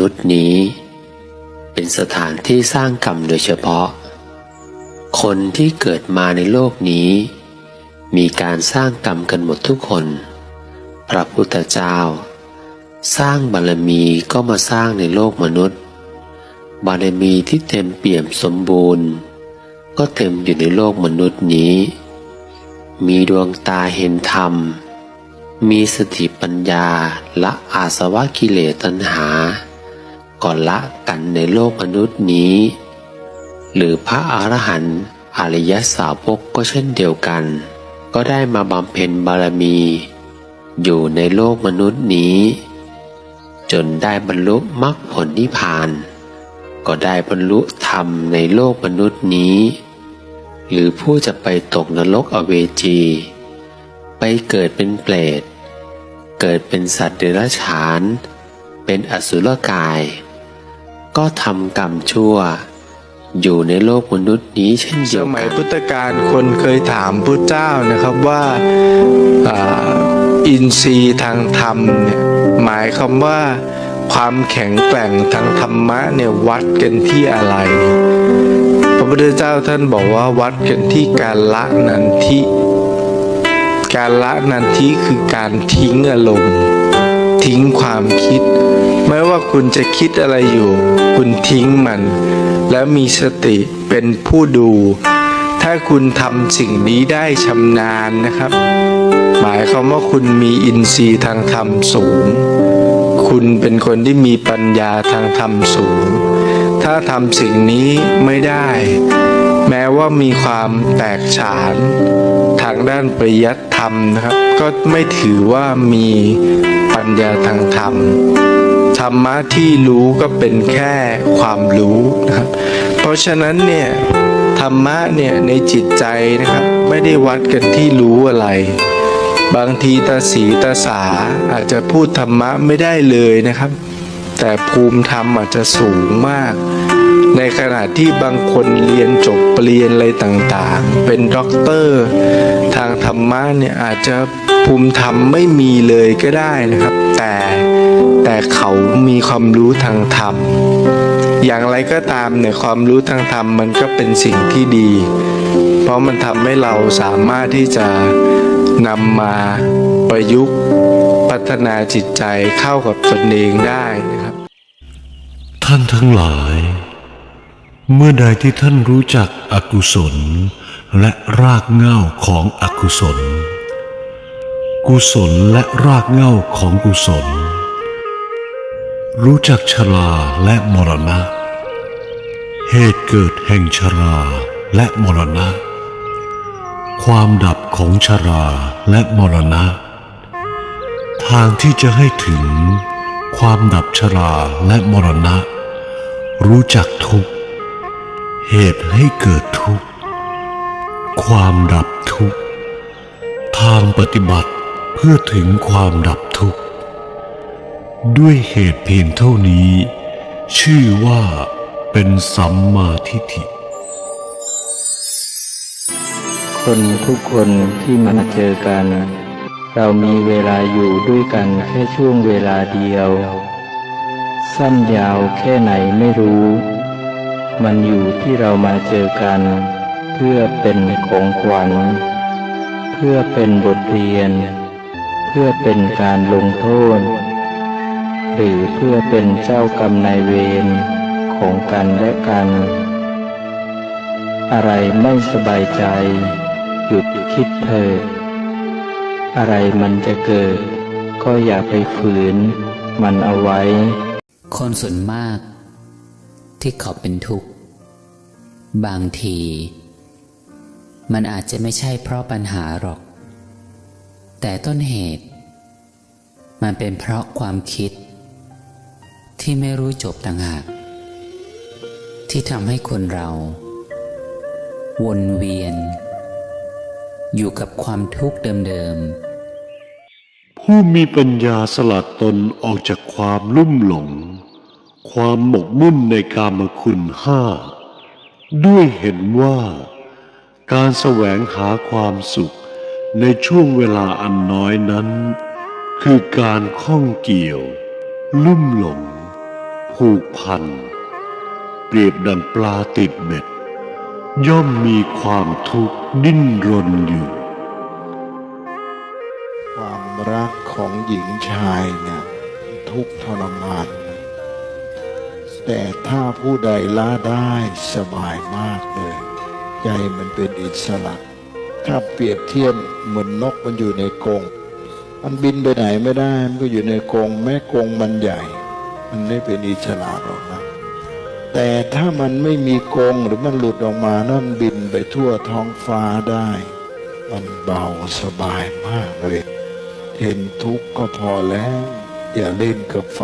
นุษย์นี้ เป็นสถานที่สร้างกรรมโดยเฉพาะ คนที่เกิดมาในโลกนี้ มีการสร้างกรรมกันหมดทุกคน พระพุทธเจ้า สร้างบารมีก็มาสร้างในโลกมนุษย์ บารมีที่เต็มเปี่ยมสมบูรณ์ ก็เต็มอยู่ในโลกมนุษย์นี้ มีดวงตาเห็นธรรมมีสติปัญญาและอาสวะกิเลสตัณหา ก่อนละกันในโลกมนุษย์นี้ หรือพระอรหันต์อริยสาวกก็เช่นเดียวกัน ก็ได้มาบำเพ็ญบารมี อยู่ในโลกมนุษย์นี้ จนได้บรรลุมรรคผลนิพพาน ก็ได้บรรลุธรรมในโลกมนุษย์นี้ หรือผู้จะไปตกนรกอเวจี ไปเกิดเป็นเปรตเกิดเป็นสัตว์เดรัจฉาน เป็นอสุรกาย ก็ทำกรรมชั่ว อยู่ในโลกมนุษย์นี้เช่นเดียวมักัยพุทธกาลคนเคยถามพระเจ้านะครับว่าอ่าอินทรีย์ทางธรรมเนี่ยหมายคำว่าความแข็งแกร่งทางธรรมะเนี่ยวัดกันที่อะไร พระพุทธเจ้าท่านบอกว่าวัดกันที่การละนันทิ การละนันทิคือการทิ้งอารมณ์ ทิ้งความคิด ไม่ว่าคุณจะคิดอะไรอยู่ คุณทิ้งมัน แล้วมีสติเป็นผู้ดู ถ้าคุณทำสิ่งนี้ได้ชำนาญนะครับ หมายความว่าคุณมีอินทรีย์ทางธรรมสูง คุณเป็นคนที่มีปัญญาทางธรรมสูง ถ้าทำสิ่งนี้ไม่ได้ แม้ว่ามีความแตกฉานทางด้านปริยัติธรรมนะครับ ก็ไม่ถือว่ามีปัญญาทางธรรม ธรรมะที่รู้ก็เป็นแค่ความรู้นะครับ เพราะฉะนั้นเนี่ยธรรมะเนี่ยในจิตใจนะครับ ไม่ได้วัดกันที่รู้อะไร บางทีตาสีตาสาอาจจะพูดธรรมะไม่ได้เลยนะครับ แต่ภูมิธรรมอาจจะสูงมาก ในขณะที่บางคนเรียนจบปรริญญาอะไรต่างๆ เป็นด็อกเตอร์ทางธรรมะเนี่ยอาจจะภูมิธรรมไม่มีเลยก็ได้นะครับ แต่แต่เขามีความรู้ทางธรรม อย่างไรก็ตามเนี่ยความรู้ทางธรรมมันก็เป็นสิ่งที่ดี เพราะมันทำให้เราสามารถที่จะนำมาประยุกต์พัฒนาจิตใจเข้ากับตนเองได้นะครับ ท่านทั้งหลาย เมื่อใดที่ท่านรู้จักอกุศล และรากเหง้าของอกุศล กุศลและรากเหง้าของกุศล รู้จักชราและมรณะ เหตุเกิดแห่งชราและมรณะ ความดับของชราและมรณะ ทางที่จะให้ถึงความดับชราและมรณะ รู้จักทุกข์ เหตุให้เกิดทุกข์ ความดับทุกข์ ทางปฏิบัติเพื่อถึงความดับทุกข์ ด้วยเหตุเพียงเท่านี้ ชื่อว่าเป็นสัมมาทิฏฐิ คนทุกคนที่มาเจอกัน เรามีเวลาอยู่ด้วยกันแค่ช่วงเวลาเดียว สั้นยาวแค่ไหนไม่รู้ มันอยู่ที่เรามาเจอกัน เพื่อเป็นของขวัญ เพื่อเป็นบทเรียน เพื่อเป็นการลงโทษ หรือเพื่อเป็นเจ้ากรรมนายเวรของกันและกัน อะไรไม่สบายใจ หยุดคิดเถิดอะไรมันจะเกิด ก็อย่าไปฝืน มันเอาไว้ คนส่วนมาก ที่เขาเป็นทุกข์ บางที มันอาจจะไม่ใช่เพราะปัญหาหรอก แต่ต้นเหตุ มันเป็นเพราะความคิด ที่ไม่รู้จบต่างหากที่ทำให้คนเรา วนเวียน อยู่กับความทุกข์เดิมๆ ผู้มีปัญญาสลัดตนออกจากความลุ่มหลง ความหมกมุ่นในกามคุณห้า ด้วยเห็นว่า การแสวงหาความสุขในช่วงเวลาอันน้อยนั้น คือการข้องเกี่ยว ลุ่มหลง ผูกพัน เปรียบดังปลาติดเบ็ด ย่อมมีความทุกข์ดิ้นรนอยู่ ความรักของหญิงชายเนี่ยทุกทรมาน แต่ถ้าผู้ใดละได้สบายมากเลย ใจมันเป็นอิสระ ถ้าเปรียบเทียบเหมือนนกมันอยู่ในกรงมันบินไปไหนไม่ได้ มันก็อยู่ในกรงแม้กรงมันใหญ่ มันไม่เป็นอิสระหรอกนะแต่ถ้ามันไม่มีกรงหรือมันหลุดออกมาแล้วมันบินไปทั่วท้องฟ้าได้ มันเบาสบายมากเลย เห็นทุกข์ก็พอแล้ว อย่าเล่นกับไฟ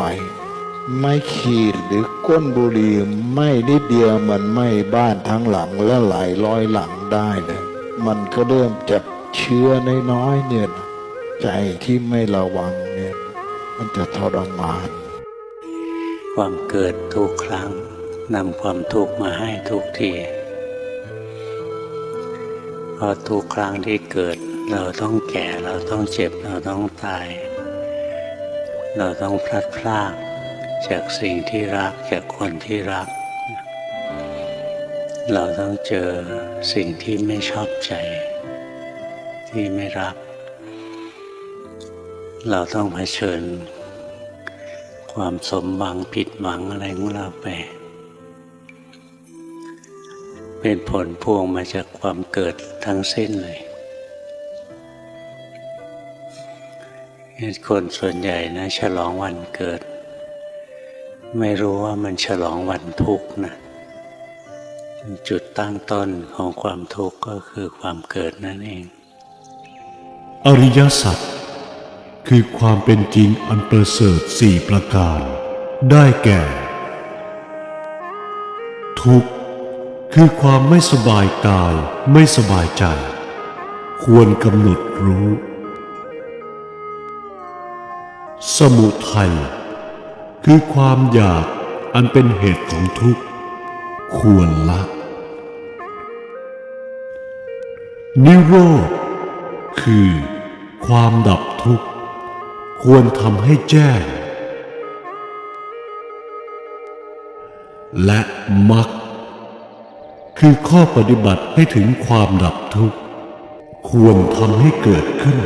ไม่ขีดหรือก้นบุหรี่ไม่นิดเดียวมันไม้บ้านทั้งหลังและหลายร้อยหลังได้เลยมันก็เริ่มจากเชื้อน้อยๆเนี่ยนะใจที่ไม่ระวังเนี่ยมันจะทรมาน ความเกิดทุกครั้งนำความทุกข์มาให้ทุกทีเพราะทุกครั้งที่เกิด เราต้องแก่เราต้องเจ็บเราต้องตาย เราต้องพลัดพราก จากสิ่งที่รักจากคนที่รัก เราต้องเจอสิ่งที่ไม่ชอบใจ ที่ไม่รัก เราต้องเผชิญ ความสมหวังผิดหวังอะไรของเราไป เป็นผลพวงมาจากความเกิดทั้งสิ้นเลยคนส่วนใหญ่นะฉลองวันเกิด ไม่รู้ว่ามันฉลองวันทุกข์นะจุดตั้งต้นของความทุกข์ก็คือความเกิดนั่นเอง อริยสัจคือความเป็นจริงอันประเสริฐสี่ประการ ได้แก่ ทุกข์คือความไม่สบายกายไม่สบายใจ ควรกำหนดรู้ สมุทัย คือความอยากอันเป็นเหตุของทุกข์ ควรละ นิโรธ คือความดับทุกข์ ควรทำให้แจ้ง และมรรคคือข้อปฏิบัติให้ถึงความดับทุกข์ ควรทำให้เกิดขึ้น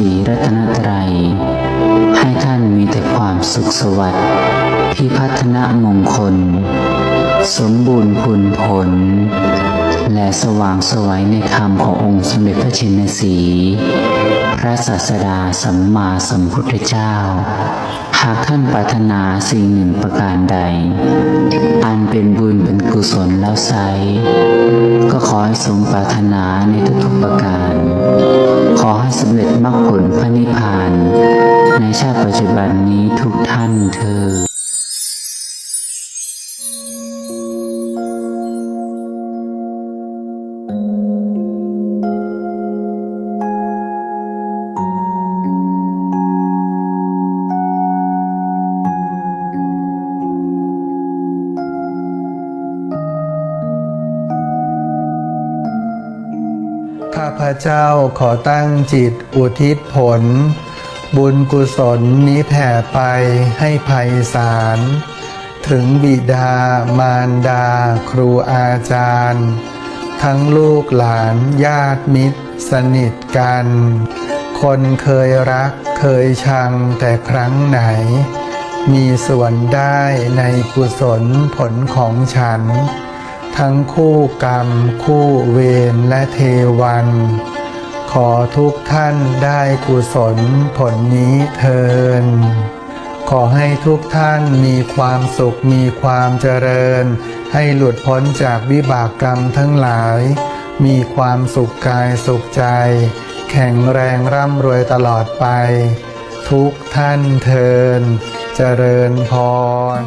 รีรัตนตรัย ให้ท่านมีแต่ความสุขสวัสดิ์พิพัฒนมงคล สมบูรณ์ผลผล และสว่างสวัยในธรรมขององค์สมเด็จพระชินสี พระศาสดาสัมมาสัมพุทธเจ้า หากท่านปรารถนาสิ่งหนึ่งประการใด อันเป็นบุญเป็นกุศลแล้วไซก็ขอให้สมปรารถนาในทุกๆประการ ขอให้สำเร็จมรรคผลพระนิพพาน ในชาติปัจจุบันนี้ทุกท่านเธอ พเจ้าขอตั้งจิตอุทิศผล บุญกุศลนี้แผ่ไปให้ภัยสาร ถึงบิดามารดา ครูอาจารย์ ทั้งลูกหลานญาติมิตร สนิทกัน คนเคยรักเคยชังแต่ครั้งไหน มีส่วนได้ในกุศลผลของฉัน ทั้งคู่กรรม คู่เวรและเทวัน ขอทุกท่านได้กุศลผลนี้เทินขอให้ทุกท่านมีความสุขมีความเจริญ ให้หลุดพ้นจากวิบากกรรมทั้งหลาย มีความสุขกายสุขใจ แข็งแรงร่ำรวยตลอดไป ทุกท่านเทินเจริญพร